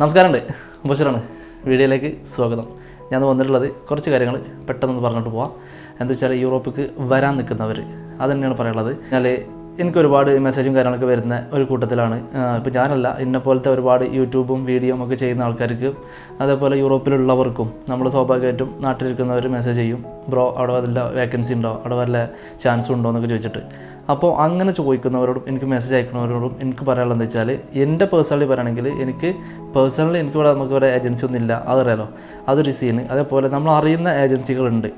നമസ്കാരമുണ്ട്. ഉപശ്വരാണ് വീഡിയോയിലേക്ക് സ്വാഗതം. ഞാൻ വന്നിട്ടുള്ളത് കുറച്ച് കാര്യങ്ങൾ പെട്ടെന്ന് പറഞ്ഞിട്ട് പോവാം. എന്താ വെച്ചാൽ യൂറോപ്പിക്ക് വരാൻ നിൽക്കുന്നവർ അത് തന്നെയാണ് പറയാനുള്ളത്. എന്നാൽ എനിക്ക് ഒരുപാട് മെസ്സേജും കാര്യങ്ങളൊക്കെ വരുന്ന ഒരു കൂട്ടത്തിലാണ്. ഇപ്പോൾ ഞാനല്ല എന്നെ പോലത്തെ ഒരുപാട് യൂട്യൂബും വീഡിയോയും ഒക്കെ ചെയ്യുന്ന ആൾക്കാർക്ക്. അതേപോലെ യൂറോപ്പിലുള്ളവർക്കും നമ്മൾ സ്വാഭാവികമായിട്ടും നാട്ടിലിരിക്കുന്നവർ മെസ്സേജ് ചെയ്യും. ബ്രോ അവിടെ വല്ല വേക്കൻസി ഉണ്ടോ? അവിടെ വല്ല ചാൻസ് ഉണ്ടോ? എന്നൊക്കെ ചോദിച്ചിട്ട്. അപ്പോൾ അങ്ങനെ ചോദിക്കുന്നവരോടും എനിക്ക് മെസ്സേജ് അയക്കുന്നവരോടും എനിക്ക് പറയാനുള്ളത് എന്താ വെച്ചാൽ എന്റെ പേഴ്സണലി പറയുകയാണെങ്കിൽ എനിക്ക് പേഴ്സണലി എനിക്ക് ഇവിടെ നമുക്ക് ഇവിടെ ഏജൻസി ഒന്നും ഇല്ല. അതറിയാലോ? അതൊരു സീന് അതേപോലെ നമ്മൾ അറിയുന്ന ഏജൻസികളുണ്ട്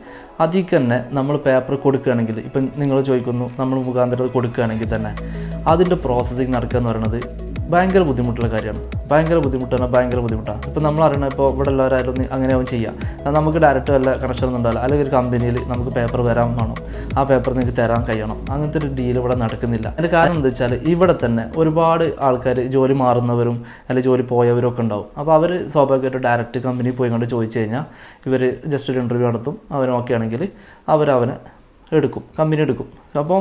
അതിൽ തന്നെ നമ്മൾ പേപ്പർ കൊടുക്കുകയാണെങ്കിൽ ഇപ്പം നിങ്ങൾ ചോദിക്കുന്നു നമ്മൾ മുഖാന്തരം കൊടുക്കുകയാണെങ്കിൽ തന്നെ അതിന്റെ പ്രോസസ്സിങ് നടക്കുക എന്ന് പറയുന്നത് ഭയങ്കര ബുദ്ധിമുട്ടുള്ള കാര്യമാണ്. ഭയങ്കര ബുദ്ധിമുട്ടാണ് ഭയങ്കര ബുദ്ധിമുട്ടാണ്. ഇപ്പോൾ നമ്മൾ അറിയണം ഇപ്പോൾ ഇവിടെ ഒന്ന് അങ്ങനെയാവും ചെയ്യാം. അത് നമുക്ക് ഡയറക്റ്റ് വല്ല കണക്ഷൻ ഒന്നും ഉണ്ടാവില്ല. അല്ലെങ്കിൽ ഒരു കമ്പനിയിൽ നമുക്ക് പേപ്പർ വരാൻ വേണം. ആ പേപ്പർ നിങ്ങൾക്ക് തരാൻ കഴിയണം. അങ്ങനത്തെ ഒരു ഡീൽ ഇവിടെ നടക്കുന്നില്ല. അതിന്റെ കാരണം എന്താ വെച്ചാൽ ഇവിടെ തന്നെ ഒരുപാട് ആൾക്കാർ ജോലി മാറുന്നവരും അല്ലെങ്കിൽ ജോലി പോയവരും ഒക്കെ ഉണ്ടാവും. അപ്പോൾ അവർ സ്വാഭാവികമായിട്ട് ഡയറക്റ്റ് കമ്പനി പോയി കൊണ്ട് ചോദിച്ചു കഴിഞ്ഞാൽ ഇവർ ജസ്റ്റ് ഒരു ഇന്റർവ്യൂ നടത്തും. അവൻ അവരവനെ എടുക്കും കമ്പനി എടുക്കും. അപ്പോൾ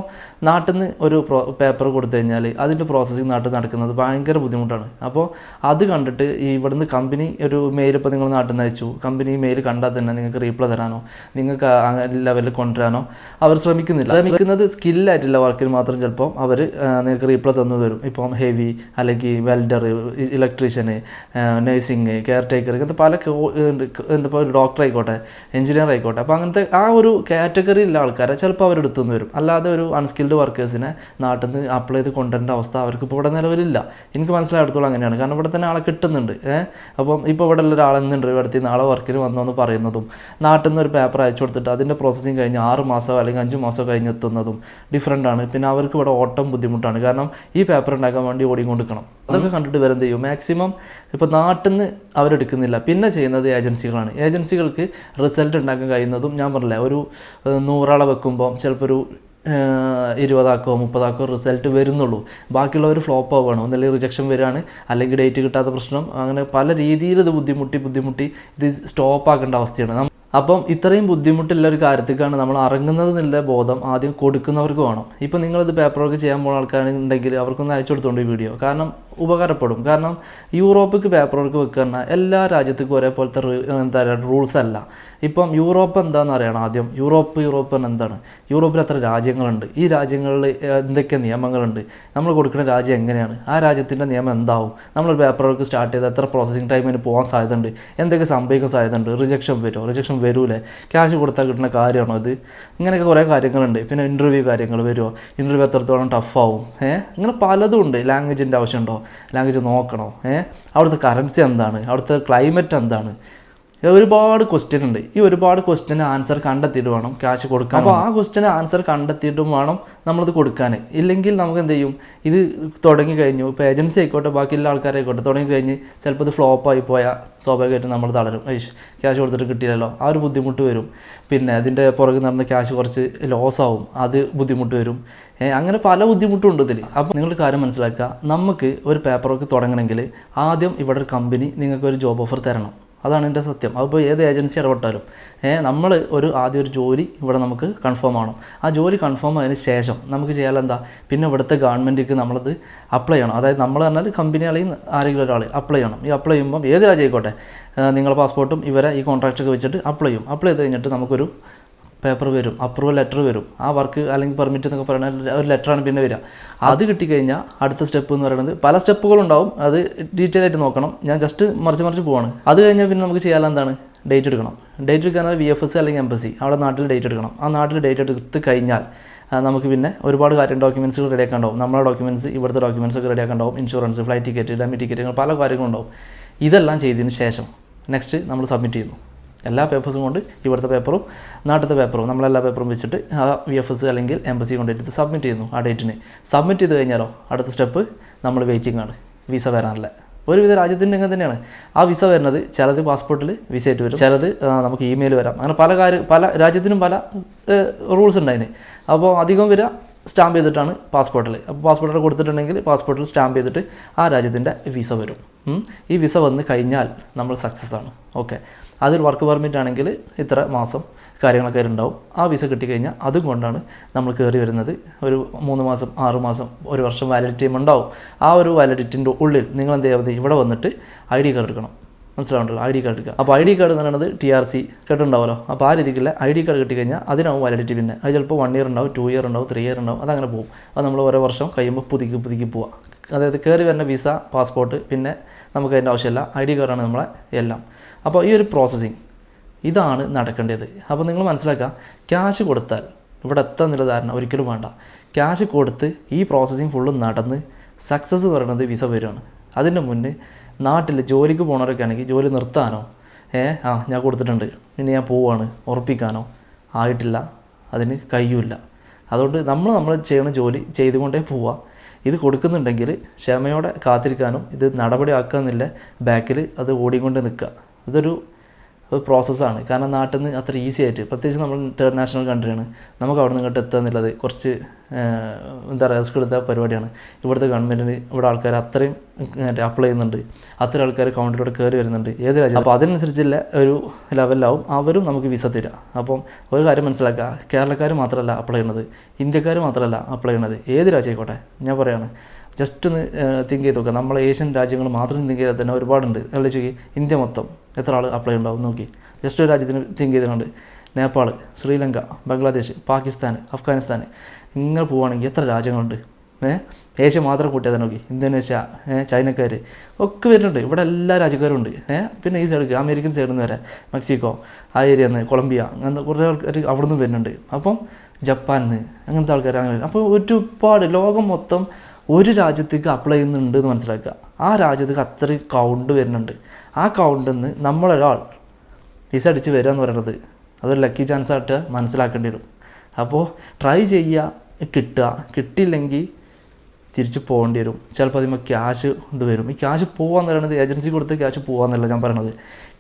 നാട്ടിൽ നിന്ന് ഒരു പ്രോ പേപ്പർ കൊടുത്തു കഴിഞ്ഞാൽ അതിന്റെ പ്രോസസ്സിങ് നാട്ടിൽ നടക്കുന്നത് ഭയങ്കര ബുദ്ധിമുട്ടാണ്. അപ്പോൾ അത് കണ്ടിട്ട് ഇവിടുന്ന് കമ്പനി ഒരു മെയിൽ ഇപ്പോൾ നിങ്ങൾ നാട്ടിൽ നിന്ന് അയച്ചു. കമ്പനി മെയിൽ കണ്ടാൽ തന്നെ നിങ്ങൾക്ക് റീപ്ലൈ തരാനോ നിങ്ങൾക്ക് ലെവലിൽ കൊണ്ടുവരാനോ അവർ ശ്രമിക്കുന്നില്ല. ശ്രമിക്കുന്നത് സ്കില്ലായിട്ടുള്ള വർക്കിന് മാത്രം ചിലപ്പോൾ അവർ നിങ്ങൾക്ക് റീപ്ലൈ തന്നു വരും ഇപ്പം ഹെവി അല്ലെങ്കിൽ വെൽഡർ ഇലക്ട്രീഷ്യന് നഴ്സിംഗ് കെയർ ടേക്കർ ഇങ്ങനത്തെ പല എന്താ ഇപ്പോൾ ഡോക്ടർ ആയിക്കോട്ടെ എഞ്ചിനീയർ ആയിക്കോട്ടെ. അപ്പോൾ അങ്ങനത്തെ ആ ഒരു കാറ്റഗറിയിലുള്ള ആൾക്കാരെ ചിലപ്പോൾ അവരെടുത്തു നിന്ന് വരും. അല്ലാതെ ഒരു അൺസ്കിൽഡ് വർക്കേഴ്സിനെ നാട്ടിൽ നിന്ന് അപ്ലൈ ചെയ്ത് കൊണ്ടുവരേണ്ട അവസ്ഥ അവർക്ക് ഇപ്പോൾ ഇവിടെ നിലവിലില്ല. എനിക്ക് മനസ്സിലായിടത്തോളം അങ്ങനെയാണ്. കാരണം ഇവിടെ തന്നെ ആളെ കിട്ടുന്നുണ്ട്. ഏഹ് അപ്പം ഇപ്പോൾ ഇവിടെ ഉള്ള ഒരാളെ ഇവിടെ ഇന്റർവ്യൂ നടത്തി നാളെ വർക്കിന് വന്നതെന്ന് പറയുന്നതും നാട്ടിൽ നിന്ന് ഒരു പേപ്പർ അയച്ചു കൊടുത്തിട്ട് അതിന്റെ പ്രോസസ്സിങ് കഴിഞ്ഞ് ആറ് മാസമോ അല്ലെങ്കിൽ അഞ്ച് മാസമോ കഴിഞ്ഞ് എത്തുന്നതും ഡിഫറെന്റ് ആണ്. പിന്നെ അവർക്ക് ഇവിടെ ഓട്ടം ബുദ്ധിമുട്ടാണ്. കാരണം ഈ പേപ്പർ ഉണ്ടാക്കാൻ വേണ്ടി ഓടിക്കൊണ്ടിരിക്കണം. അതൊക്കെ കണ്ടിട്ട് വരും ചെയ്യും. മാക്സിമം ഇപ്പോൾ നാട്ടിൽ നിന്ന് അവരെടുക്കുന്നില്ല. പിന്നെ ചെയ്യുന്നത് ഏജൻസികളാണ് ഏജൻസികൾക്ക് റിസൾട്ട് ഉണ്ടാക്കാൻ കഴിയുന്നതും ഞാൻ പറഞ്ഞില്ല ഒരു നൂറാളെ വെക്കുമ്പോൾ ചിലപ്പോൾ ഒരു ഇരുപതാക്കോ മുപ്പതാക്കോ റിസൾട്ട് വരുന്നുള്ളൂ. ബാക്കിയുള്ളവർ ഫ്ലോപ്പ് ആവുകയാണ്. ഒന്നല്ലെങ്കിൽ റിജക്ഷൻ വരികയാണ്. അല്ലെങ്കിൽ ഡേറ്റ് കിട്ടാത്ത പ്രശ്നം. അങ്ങനെ പല രീതിയിൽ ഇത് ബുദ്ധിമുട്ടി ബുദ്ധിമുട്ടി ഇത് സ്റ്റോപ്പ് ആക്കേണ്ട അവസ്ഥയാണ്. അപ്പം ഇത്രയും ബുദ്ധിമുട്ടുള്ള ഒരു കാര്യത്തേക്കാണ് നമ്മൾ ഇറങ്ങുന്നത് എന്നുള്ള ബോധം ആദ്യം കൊടുക്കുന്നവർക്ക് വേണം. ഇപ്പം നിങ്ങളിത് പേപ്പർ വർക്ക് ചെയ്യാൻ പോകുന്ന ആൾക്കാരുണ്ടെങ്കിൽ അവർക്കൊന്ന് അയച്ചു കൊടുത്തോണ്ട് ഈ വീഡിയോ കാരണം ഉപകാരപ്പെടും. കാരണം യൂറോപ്പിക്ക് പേപ്പർ വർക്ക് വെക്കുന്ന എല്ലാ രാജ്യത്തേക്കും ഒരേപോലത്തെ എന്താ പറയുക റൂൾസ് അല്ല. ഇപ്പം യൂറോപ്പ് എന്താണെന്ന് അറിയണം ആദ്യം? യൂറോപ്പ് യൂറോപ്പ് എന്താണ്? യൂറോപ്പിൽ എത്ര രാജ്യങ്ങളുണ്ട്? ഈ രാജ്യങ്ങളിൽ എന്തൊക്കെ നിയമങ്ങളുണ്ട്? നമ്മൾ കൊടുക്കുന്ന രാജ്യം എങ്ങനെയാണ്? ആ രാജ്യത്തിന്റെ നിയമം എന്താവും? നമ്മൾ പേപ്പർ വർക്ക് സ്റ്റാർട്ട് ചെയ്ത് എത്ര പ്രോസസ്സിങ് ടൈമിന് പോകാൻ സാധ്യതയുണ്ട്? എന്തൊക്കെ സംഭവിക്കാൻ സാധ്യതയുണ്ട്? റിജക്ഷൻ വരുമോ? റിജക്ഷൻ വരൂലേ? ക്യാഷ് കൊടുത്താൽ കിട്ടുന്ന കാര്യമാണോ ഇത്? ഇങ്ങനെയൊക്കെ കുറേ കാര്യങ്ങളുണ്ട്. പിന്നെ ഇന്റർവ്യൂ കാര്യങ്ങൾ വരുമോ? ഇന്റർവ്യൂ എത്രത്തോളം ടഫാവും ഏഹ് ഇങ്ങനെ പലതും ഉണ്ട്. ലാംഗ്വേജിന്റെ ആവശ്യമുണ്ടോ? ലാംഗ്വേജ് നോക്കണോ ഏഹ് അവിടുത്തെ കറൻസി എന്താണ്? അവിടുത്തെ ക്ലൈമറ്റ് എന്താണ്? ഒരുപാട് ക്വസ്റ്റ്യൻ ഉണ്ട്. ഈ ഒരുപാട് ക്വസ്റ്റ്യൻ ആൻസർ കണ്ടെത്തിയിട്ട് വേണം ക്യാഷ് കൊടുക്കാൻ അപ്പോൾ ആ ക്വസ്റ്റ്യൻ ആൻസർ കണ്ടെത്തിയിട്ടും വേണം നമ്മളത് കൊടുക്കാൻ. ഇല്ലെങ്കിൽ നമുക്ക് എന്ത് ചെയ്യും? ഇത് തുടങ്ങി കഴിഞ്ഞു. ഇപ്പോൾ ഏജൻസി ആയിക്കോട്ടെ ബാക്കിയുള്ള ആൾക്കാരായിക്കോട്ടെ തുടങ്ങി കഴിഞ്ഞ് ചിലപ്പോൾ ഇത് ഫ്ലോപ്പായി പോയാൽ സ്വാഭാവികമായിട്ടും നമ്മൾ തളരും. ഐഷ് ക്യാഷ് കൊടുത്തിട്ട് കിട്ടിയില്ലല്ലോ. ആ ഒരു ബുദ്ധിമുട്ട് വരും. പിന്നെ അതിന്റെ പുറകെ നടന്ന ക്യാഷ് കുറച്ച് ലോസ് ആവും. അത് ബുദ്ധിമുട്ട് വരും. അങ്ങനെ പല ബുദ്ധിമുട്ടും ഉണ്ട് ഇതിൽ അപ്പോൾ നിങ്ങൾ കാര്യം മനസ്സിലാക്കുക. നമുക്ക് ഒരു പേപ്പർ വർക്ക് തുടങ്ങണമെങ്കിൽ ആദ്യം ഇവിടെ ഒരു കമ്പനി നിങ്ങൾക്ക് ഒരു ജോബ് ഓഫർ തരണം. അതാണ് എന്റെ സത്യം. അതിപ്പോൾ ഏത് ഏജൻസി ഇടപെട്ടാലും നമ്മൾ ഒരു ആദ്യം ഒരു ജോലി ഇവിടെ നമുക്ക് കൺഫേം ആവണം. ആ ജോലി കൺഫേം ആയതിനു ശേഷം നമുക്ക് ചെയ്യാൻ എന്താ? പിന്നെ ഇവിടുത്തെ ഗവൺമെന്റിക്ക് നമ്മളത് അപ്ലൈ ചെയ്യണം. അതായത് നമ്മൾ പറഞ്ഞാൽ കമ്പനി അല്ലെങ്കിൽ ആരെങ്കിലും ഒരാൾ അപ്ലൈ ചെയ്യണം. ഈ അപ്ലൈ ചെയ്യുമ്പം ഏത് രാജ്യമായിക്കോട്ടെ നിങ്ങളുടെ പാസ്പോർട്ടും ഇവരെ ഈ കോൺട്രാക്റ്റൊക്കെ വെച്ചിട്ട് അപ്ലൈ ചെയ്യും. അപ്ലൈ ചെയ്ത് കഴിഞ്ഞിട്ട് നമുക്കൊരു പേപ്പർ വരും അപ്രൂവൽ ലെറ്റർ വരും. ആ വർക്ക് അല്ലെങ്കിൽ പെർമിറ്റ് എന്നൊക്കെ പറയുന്ന ഒരു ലെറ്ററാണ് പിന്നെ വരിക. അത് കിട്ടിക്കഴിഞ്ഞാൽ അടുത്ത സ്റ്റെപ്പ് എന്ന് പറയുന്നത് പല സ്റ്റെപ്പുകളുണ്ടാവും അത് ഡീറ്റെയിൽ ആയിട്ട് നോക്കണം. ഞാൻ ജസ്റ്റ് മറിച്ച് മറിച്ച് പോവാണ്. അത് കഴിഞ്ഞാൽ പിന്നെ നമുക്ക് ചെയ്യാൻ എന്താണ്? ഡേറ്റ് എടുക്കണം. ഡേറ്റ് എടുക്കാനാണ് വി എഫ് എസ് അല്ലെങ്കിൽ എംബസി അവിടെ നാട്ടിൽ ഡേറ്റ് എടുക്കണം. ആ നാട്ടിൽ ഡേറ്റ് എടുത്ത് കഴിഞ്ഞാൽ നമുക്ക് പിന്നെ ഒരുപാട് കാര്യം ഡോക്യുമെന്റ്സുകൾ റെഡിയാക്കാൻ ഉണ്ടാവും. നമ്മളെ ഡോക്യുമെന്റ്സ് ഇവിടുത്തെ ഡോക്യുമെന്റ്സ് ഒക്കെ റെഡിയാക്കാൻ ഉണ്ടാവും. Insurance flight ticket dummy ticket പല കാര്യങ്ങളുണ്ടാവും ഇതെല്ലാം ചെയ്തതിന് ശേഷം നെക്സ്റ്റ് നമ്മൾ സബ്മിറ്റ് ചെയ്യുന്നു. എല്ലാ പേപ്പേഴ്സും കൊണ്ട് ഇവിടുത്തെ പേപ്പറും നാട്ടിലത്തെ പേപ്പറും നമ്മളെല്ലാ പേപ്പറും വെച്ചിട്ട് ആ വി എഫ് എസ് അല്ലെങ്കിൽ എംബസി കൊണ്ടിട്ട് സബ്മിറ്റ് ചെയ്യുന്നു ആ ഡേറ്റിന് സബ്മിറ്റ് ചെയ്ത് കഴിഞ്ഞാലോ അടുത്ത സ്റ്റെപ്പ് നമ്മൾ വെയിറ്റിംഗ് ആണ്. വിസ വരാനുള്ള ഒരുവിധ രാജ്യത്തിന്റെ ഇങ്ങനെ തന്നെയാണ്. ആ വിസ വരുന്നത് ചിലത് പാസ്പോർട്ടിൽ വിസ ആയിട്ട് വരും. ചിലത് നമുക്ക് ഇമെയിൽ വരാം. അങ്ങനെ പല കാര്യം പല രാജ്യത്തിനും പല റൂൾസ് ഉണ്ട് അതിന് അപ്പോൾ അധികം വരിക സ്റ്റാമ്പ് ചെയ്തിട്ടാണ് പാസ്പോർട്ടിൽ അപ്പോൾ പാസ്പോർട്ടിൽ കൊടുത്തിട്ടുണ്ടെങ്കിൽ പാസ്പോർട്ടിൽ സ്റ്റാമ്പ് ചെയ്തിട്ട് ആ രാജ്യത്തിന്റെ വിസ വരും. ഈ വിസ വന്ന് കഴിഞ്ഞാൽ നമ്മൾ സക്സസ് ആണ്. ഓക്കെ അതിൽ വർക്ക് പെർമിറ്റ് ആണെങ്കിൽ ഇത്ര മാസം കാര്യങ്ങളൊക്കെ ഉണ്ടാവും. ആ വിസ കിട്ടിക്കഴിഞ്ഞാൽ അതും കൊണ്ടാണ് നമ്മൾ കയറി വരുന്നത്. ഒരു മൂന്ന് മാസം ആറ് മാസം ഒരു വർഷം വാലിഡിറ്റി ഉണ്ടാവും. ആ ഒരു വാലിഡിറ്റിന്റെ ഉള്ളിൽ നിങ്ങൾ എന്ത് ചെയ്യാതെ ഇവിടെ വന്നിട്ട് ഐ ഡി കാർഡ് എടുക്കണം. മനസ്സിലാവുണ്ടല്ലോ ഐ ഡി കാർഡ് എടുക്കുക. അപ്പോൾ ഐ ഡി കാർഡ് എന്ന് പറയുന്നത് ടി ആർ സി കേട്ടുണ്ടാവുമല്ലോ അപ്പോൾ ആ രീതിക്കുള്ള ഐ ഡി കാർഡ് കിട്ടിക്കഴിഞ്ഞാൽ അതിനാവും വാലിഡിറ്റി പിന്നെ. അത് ചിലപ്പോൾ വൺ ഇയർ ഉണ്ടാവും ടു ഇയർ ഉണ്ടാവും ത്രീ ഇയർ ഉണ്ടാവും അതങ്ങനെ പോകും. അത് നമ്മൾ ഓരോ വർഷം കഴിയുമ്പോൾ പുതുക്കി പുതുക്കി പോവുക. അതായത് കയറി വരുന്ന വിസ പാസ്പോർട്ട് പിന്നെ നമുക്ക് അതിന്റെ ആവശ്യമില്ല. ഐ ഡി കാർഡാണ് നമ്മളെ എല്ലാം. അപ്പോൾ ഈ ഒരു പ്രോസസ്സിങ് ഇതാണ് നടക്കേണ്ടത്. അപ്പോൾ നിങ്ങൾ മനസ്സിലാക്കുക ക്യാഷ് കൊടുത്താൽ ഇവിടെ എത്താന്നുള്ള ധാരണ ഒരിക്കലും വേണ്ട. ക്യാഷ് കൊടുത്ത് ഈ പ്രോസസ്സിങ് ഫുള്ള് നടന്ന് സക്സസ് എന്ന് പറയുന്നത് വിസ വരുവാണ്. അതിന്റെ മുന്നേ നാട്ടിൽ ജോലിക്ക് പോണവരൊക്കെ ആണെങ്കിൽ ജോലി നിർത്താനോ? ഏ ആ ഞാൻ കൊടുത്തിട്ടുണ്ട്. ഇനി ഞാൻ പോവാണ് ഉറപ്പിക്കാനോ? ആയിട്ടില്ല. അതിന് കഴിയൂല അതുകൊണ്ട് നമ്മൾ നമ്മൾ ചെയ്യുന്ന ജോലി ചെയ്തുകൊണ്ടേ പോവുക ഇത് കൊടുക്കുന്നുണ്ടെങ്കിൽ ക്ഷമയോടെ കാത്തിരിക്കാനും ഇത് നടപടിയാക്കാന്നില്ല. ബാക്കിൽ അത് ഓടിക്കൊണ്ട് നിൽക്കുക. ഇതൊരു ഒരു പ്രോസസ്സാണ് കാരണം നാട്ടിൽ നിന്ന് അത്ര ഈസി ആയിട്ട് പ്രത്യേകിച്ച് നമ്മൾ തേർഡ് നാഷണൽ കൺട്രിയാണ് നമുക്ക് അവിടെ നിന്ന് ഇങ്ങോട്ട് എത്തുക എന്നുള്ളത് കുറച്ച് എന്താ പറയുക റിസ്ക് എടുത്ത പരിപാടിയാണ്. ഇവിടുത്തെ ഗവൺമെന്റിന് ഇവിടെ ആൾക്കാർ അത്രയും അപ്ലൈ ചെയ്യുന്നുണ്ട്. അത്ര ആൾക്കാർ കൗണ്ടറിലൂടെ കയറി വരുന്നുണ്ട്. ഏത് രാജ്യം അപ്പോൾ അതിനനുസരിച്ചുള്ള ഒരു ലെവലിലാവും അവരും നമുക്ക് വിസ തരിക അപ്പം ഒരു കാര്യം മനസ്സിലാക്കുക കേരളക്കാർ മാത്രമല്ല അപ്ലൈ ചെയ്യുന്നത്. ഇന്ത്യക്കാർ മാത്രമല്ല അപ്ലൈ ചെയ്യുന്നത്. ഏത് രാജ്യം ആയിക്കോട്ടെ ഞാൻ പറയാണ്. ജസ്റ്റ് ഒന്ന് തിങ്ക് ചെയ്ത് നോക്കുക നമ്മൾ ഏഷ്യൻ രാജ്യങ്ങൾ മാത്രം തിങ്ക് ചെയ്താൽ തന്നെ ഒരുപാടുണ്ട്. അല്ലെ ചോദിക്കുക ഇന്ത്യ മൊത്തം എത്ര ആൾ അപ്ലൈ ഉണ്ടാവും നോക്കി. ജസ്റ്റ് ഒരു രാജ്യത്തിന് തിങ്ക് ചെയ്തുകൊണ്ട് നേപ്പാൾ ശ്രീലങ്ക ബംഗ്ലാദേശ് പാകിസ്ഥാൻ അഫ്ഗാനിസ്ഥാൻ. ഇങ്ങനെ പോവുകയാണെങ്കിൽ എത്ര രാജ്യങ്ങളുണ്ട്? ഏഹ് ഏഷ്യ മാത്രം കൂട്ടിയാൽ തന്നെ നോക്കി. ഇന്തോനേഷ്യ ചൈനക്കാർ ഒക്കെ വരുന്നുണ്ട്. ഇവിടെ എല്ലാ രാജ്യക്കാരും ഉണ്ട്. ഏഹ് പിന്നെ ഈ സൈഡ് അമേരിക്കൻ സൈഡിൽ നിന്ന് വരെ. മെക്സിക്കോ ആ ഏരിയ നിന്ന് കൊളംബിയ അങ്ങനത്തെ കുറേ ആൾക്കാർ അവിടെ നിന്ന് വരുന്നുണ്ട്. അപ്പം ജപ്പാനിൽ നിന്ന് അങ്ങനത്തെ ആൾക്കാർ അങ്ങനെ അപ്പോൾ ഒരുപാട് ലോകം മൊത്തം ഒരു രാജ്യത്തേക്ക് അപ്ലൈ ചെയ്യുന്നുണ്ട് എന്ന് മനസ്സിലാക്കുക. ആ രാജ്യത്തേക്ക് അത്രയും കൗണ്ട് വരുന്നുണ്ട്. ആ കൗണ്ടിൽ നിന്ന് നമ്മളൊരാൾ വിസ അടിച്ച് വരിക എന്ന് പറയുന്നത് അതൊരു ലക്കി ചാൻസ് ആയിട്ട് മനസ്സിലാക്കേണ്ടി വരും. അപ്പോൾ ട്രൈ ചെയ്യുക കിട്ടുക. കിട്ടിയില്ലെങ്കിൽ തിരിച്ച് പോകേണ്ടി വരും. ചിലപ്പോൾ അതിന്മേൽ ക്യാഷ് ഇത് വരും. ഈ ക്യാഷ് പോകാമെന്ന് പറയുന്നത് ഏജൻസി കൊടുത്ത് ക്യാഷ് പോകാമെന്നല്ല ഞാൻ പറയണത്.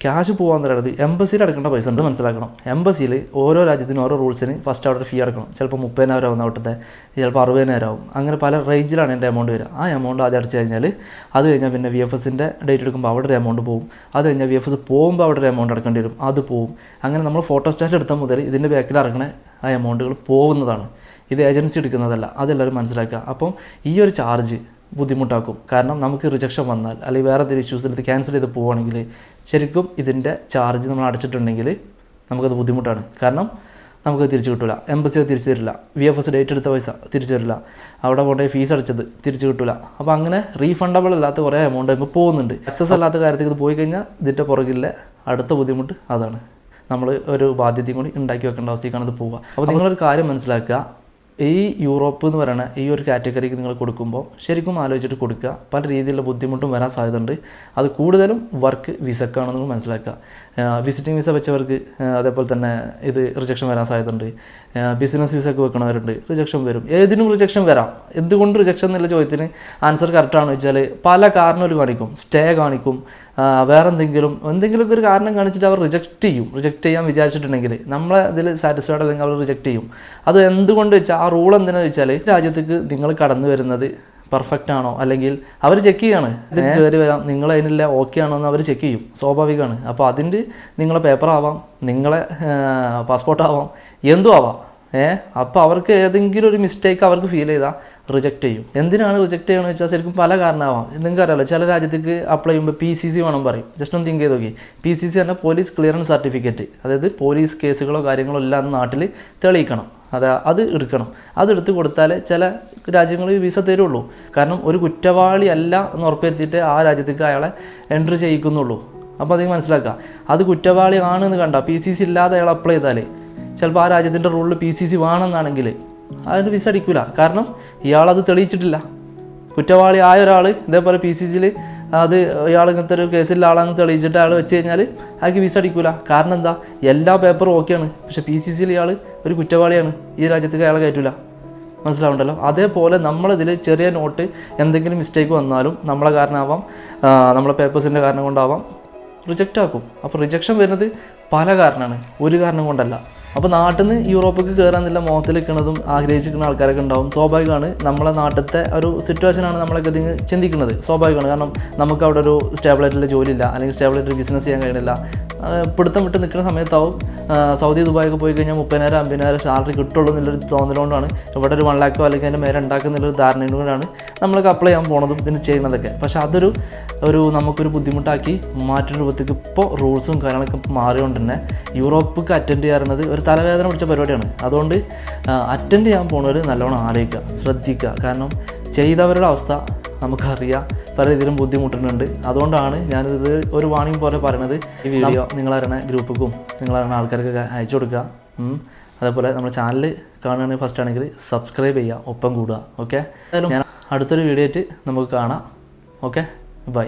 ക്യാഷ് പോകാമെന്ന് പറയുന്നത് എംബസിയിൽ അടക്കേണ്ട പൈസ ഉണ്ട് മനസ്സിലാക്കണം. എംബസിയിൽ ഓരോ രാജ്യത്തിനും ഓരോ റൂൾസിന് ഫസ്റ്റ് അവിടെ ഫീ അടക്കണം. ചിലപ്പോൾ മുപ്പതിനായിരം ആവും അവിടുത്തെ ചിലപ്പോൾ അറുപതിനായിരം ആവും. അങ്ങനെ പല റേഞ്ചിലാണ് എന്റെ എമൗണ്ട് വരിക. ആ എമൗണ്ട് ആദ്യം അടച്ചു കഴിഞ്ഞാൽ അത് കഴിഞ്ഞാൽ പിന്നെ വി എഫ് എസിന്റെ ഡേറ്റ് എടുക്കുമ്പോൾ അവിടെ ഒരു എമൗണ്ട് പോകും അത് കഴിഞ്ഞാൽ വി എഫ് എസ് പോകുമ്പോൾ അവിടെ ഒരു എമൗണ്ട് അടക്കേണ്ടി വരും. അത് പോകും അങ്ങനെ നമ്മൾ ഫോട്ടോ സ്റ്റാറ്റ് എടുത്ത മുതൽ ഇതിന്റെ ബാക്കിൽ ഇറങ്ങണ ആ എമൗണ്ടുകൾ പോകുന്നതാണ്. ഇത് ഏജൻസി എടുക്കുന്നതല്ല. അതെല്ലാവരും മനസ്സിലാക്കുക. അപ്പം ഈ ഒരു ചാർജ് ബുദ്ധിമുട്ടാക്കും. കാരണം നമുക്ക് റിജക്ഷൻ വന്നാൽ അല്ലെങ്കിൽ വേറെ എന്തെങ്കിലും ഇഷ്യൂസ് ഇത് ക്യാൻസൽ ചെയ്ത് പോവുകയാണെങ്കിൽ ശരിക്കും ഇതിന്റെ ചാർജ് നമ്മൾ അടച്ചിട്ടുണ്ടെങ്കിൽ നമുക്കത് ബുദ്ധിമുട്ടാണ്. കാരണം നമുക്ക് തിരിച്ചു കിട്ടില്ല എംബസി തിരിച്ചു തരില്ല. വി എഫ് എസ് ഡേറ്റ് എടുത്ത പൈസ തിരിച്ചു തരില്ല. അവിടെ കൊണ്ടുപോയി ഫീസ് അടച്ചത് തിരിച്ചു കിട്ടില്ല അപ്പോൾ അങ്ങനെ റീഫണ്ടബിൾ അല്ലാത്ത കുറേ എമൗണ്ട് ഇപ്പോൾ പോകുന്നുണ്ട്. സക്സസ് അല്ലാത്ത കാര്യത്തിൽ ഇത് പോയി കഴിഞ്ഞാൽ ഇതിന്റെ പുറകിലെ അടുത്ത ബുദ്ധിമുട്ട് അതാണ്. നമ്മൾ ഒരു ബാധ്യതയും കൂടി ഉണ്ടാക്കി വെക്കേണ്ട അവസ്ഥയ്ക്കാണ് ഇത് പോവുക. അപ്പോൾ നിങ്ങളൊരു കാര്യം മനസ്സിലാക്കുക. ഈ യൂറോപ്പ് എന്ന് പറയുന്ന ഈ ഒരു കാറ്റഗറിക്ക് നിങ്ങൾ കൊടുക്കുമ്പോൾ ശരിക്കും ആലോചിച്ചിട്ട് കൊടുക്കുക. പല രീതിയിലുള്ള ബുദ്ധിമുട്ടും വരാൻ സാധ്യതയുണ്ട്. അത് കൂടുതലും വർക്ക് വിസക്കാണെന്ന് നിങ്ങൾ മനസ്സിലാക്കുക. വിസിറ്റിംഗ് വിസ വെച്ചവർക്ക് അതേപോലെ തന്നെ ഇത് റിജക്ഷൻ വരാൻ സാധ്യതയുണ്ട്. ബിസിനസ് വിസക്ക് വെക്കണവരുണ്ട്. റിജക്ഷൻ വരും. ഏതിനും റിജക്ഷൻ വരാം. എന്തുകൊണ്ട് റിജക്ഷൻ എന്നുള്ള ചോദ്യത്തിന് ആൻസർ കറക്റ്റാണെന്ന് വെച്ചാൽ പല കാരണവർ കാണിക്കും. സ്റ്റേ കാണിക്കും. ആ, വേറെ എന്തെങ്കിലും എന്തെങ്കിലുമൊക്കെ ഒരു കാരണം കാണിച്ചിട്ട് അവർ റിജക്റ്റ് ചെയ്യും. റിജക്റ്റ് ചെയ്യാൻ വിചാരിച്ചിട്ടുണ്ടെങ്കിൽ നമ്മളെ ഇതിൽ സാറ്റിസ്ഫൈഡ് അല്ലെങ്കിൽ അവർ റിജക്റ്റ് ചെയ്യും. അത് എന്തുകൊണ്ട് വെച്ചാൽ ആ റൂൾ എന്തിനാന്ന് വെച്ചാൽ രാജ്യത്തേക്ക് നിങ്ങൾ കടന്നു വരുന്നത് പെർഫെക്റ്റ് ആണോ? അല്ലെങ്കിൽ അവർ ചെക്ക് ചെയ്യാണ്. ഇത് കയറി വരാം. നിങ്ങൾ അതിനുള്ള ഓക്കെ ആണോ എന്ന് അവർ ചെക്ക് ചെയ്യും. സ്വാഭാവികമാണ്. അപ്പോൾ അതിന്റെ നിങ്ങളെ പേപ്പർ ആവാം നിങ്ങളെ പാസ്പോർട്ട് ആവാം എന്തും ആവാം. ഏ? അപ്പോൾ അവർക്ക് ഏതെങ്കിലും ഒരു മിസ്റ്റേക്ക് അവർക്ക് ഫീൽ ചെയ്താൽ റിജക്റ്റ് ചെയ്യും. എന്തിനാണ് റിജക്റ്റ് ചെയ്യണമെന്ന് വെച്ചാൽ ശരിക്കും പല കാരണമാവാം. നിങ്ങൾക്ക് അറിയാലോ ചില രാജ്യത്തേക്ക് അപ്ലൈ ചെയ്യുമ്പോൾ പി സി സി വേണം പറയും. ജസ്റ്റ് ഒന്ന് തിങ്ക് ചെയ്ത് നോക്കി പി സി സി പറഞ്ഞാൽ പോലീസ് ക്ലിയറൻസ് സർട്ടിഫിക്കറ്റ് അതായത് പോലീസ് കേസുകളോ കാര്യങ്ങളോ എല്ലാം നാട്ടിൽ തെളിയിക്കണം. അത് അത് എടുക്കണം. അതെടുത്ത് കൊടുത്താൽ ചില രാജ്യങ്ങളിൽ വിസ തരുള്ളൂ. കാരണം ഒരു കുറ്റവാളി അല്ല എന്ന് ഉറപ്പുവരുത്തിയിട്ട് ആ രാജ്യത്തേക്ക് അയാളെ എൻട്രി ചെയ്യിക്കുന്നുള്ളൂ. അപ്പോൾ അത് മനസ്സിലാക്കുക അത് കുറ്റവാളി ആണെന്ന് കണ്ട പി സി സി ഇല്ലാതെ അയാൾ അപ്ലൈ ചെയ്താലേ ചിലപ്പോൾ ആ രാജ്യത്തിന്റെ റൂളിൽ പി സി സി വേണമെന്നാണെങ്കിൽ അതിന് വിസ അടിക്കില്ല കാരണം ഇയാളത് തെളിയിച്ചിട്ടില്ല. കുറ്റവാളി ആയ ഒരാൾ ഇതേപോലെ പി സി സിയിൽ അത് ഇയാൾ ഇങ്ങനത്തെ ഒരു കേസിലെ ആളാണെന്ന് തെളിയിച്ചിട്ട് അയാൾ വെച്ച് കഴിഞ്ഞാൽ അയാൾക്ക് വിസ അടിക്കില്ല കാരണം എന്താ? എല്ലാ പേപ്പറും ഓക്കെയാണ് പക്ഷേ പി സി സിയിൽ ഇയാൾ ഒരു കുറ്റവാളിയാണ്. ഈ രാജ്യത്തേക്ക് അയാളെ കയറ്റില്ല മനസ്സിലാവുണ്ടല്ലോ അതേപോലെ നമ്മളിതിൽ ചെറിയ നോട്ട് എന്തെങ്കിലും മിസ്റ്റേക്ക് വന്നാലും നമ്മളെ കാരണമാവാം നമ്മളെ പേപ്പേഴ്സിന്റെ കാരണം കൊണ്ടാവാം റിജക്റ്റ് ആക്കും. അപ്പോൾ റിജക്ഷൻ വരുന്നത് പല കാരണമാണ് ഒരു കാരണം കൊണ്ടല്ല. അപ്പോൾ നാട്ടിൽ നിന്ന് യൂറോപ്പിലേക്ക് കയറാൻ നല്ല മുഖത്തിൽ നിൽക്കുന്നതും ആഗ്രഹിച്ചിരിക്കുന്ന ആൾക്കാരൊക്കെ ഉണ്ടാവും. സ്വാഭാവികമാണ് നമ്മളെ നാട്ടിലത്തെ ഒരു സിറ്റുവേഷനാണ് നമ്മളൊക്കെ ഇതിന് ചിന്തിക്കുന്നത്. സ്വാഭാവികമാണ്. കാരണം നമുക്ക് അവിടെ ഒരു സ്റ്റേബിളായിട്ടുള്ള ജോലിയില്ല. അല്ലെങ്കിൽ സ്റ്റേബിളായിട്ട് ബിസിനസ് ചെയ്യാൻ കഴിയുന്നില്ല. പിടുത്തം വിട്ട് നിൽക്കുന്ന സമയത്താവും സൗദി ദുബായൊക്കെ പോയി കഴിഞ്ഞാൽ മുപ്പതിനായിരം അമ്പതിനായിരം സാലറി കിട്ടുള്ളൂ എന്നുള്ളൊരു തോന്നലുകൊണ്ടാണ് ഇവിടെ ഒരു വൺ ലാക്കോ അല്ലെങ്കിൽ അതിന്റെ മേലെ ഉണ്ടാക്കുന്നുള്ളൊരു ധാരണയോടാണ് നമ്മളൊക്കെ അപ്ലൈ ചെയ്യാൻ പോണതും ഇതിന് ചെയ്യുന്നതൊക്കെ. പക്ഷേ അതൊരു ഒരു നമുക്കൊരു ബുദ്ധിമുട്ടാക്കി മാറ്റുന്ന രൂപത്തേക്ക് ഇപ്പോൾ റൂൾസും കാര്യങ്ങളൊക്കെ മാറിയോണ്ട് തന്നെ യൂറോപ്പിക്ക് അറ്റൻഡ് ചെയ്യാറുള്ളത് ഒരു തലവേദന പിടിച്ച പരിപാടിയാണ്. അതുകൊണ്ട് അറ്റൻഡ് ചെയ്യാൻ പോണവർ നല്ലോണം ആലോചിക്കുക ശ്രദ്ധിക്കുക. കാരണം ചെയ്തവരുടെ അവസ്ഥ നമുക്കറിയാം. പല രീതിയിലും ബുദ്ധിമുട്ടുന്നുണ്ട്. അതുകൊണ്ടാണ് ഞാനിത് ഒരു വാണിംഗ് പോലെ പറയണത്. ഈ വീഡിയോ നിങ്ങളറിയണ ഗ്രൂപ്പുക്കും നിങ്ങളറിയണ ആൾക്കാർക്കൊക്കെ അയച്ചു കൊടുക്കുക. അതേപോലെ നമ്മുടെ ചാനൽ കാണുകയാണെങ്കിൽ ഫസ്റ്റ് ആണെങ്കിൽ സബ്സ്ക്രൈബ് ചെയ്യുക ഒപ്പം കൂടുക. ഓക്കെ ഞാൻ അടുത്തൊരു വീഡിയോ ആയിട്ട് നമുക്ക് കാണാം. Okay bye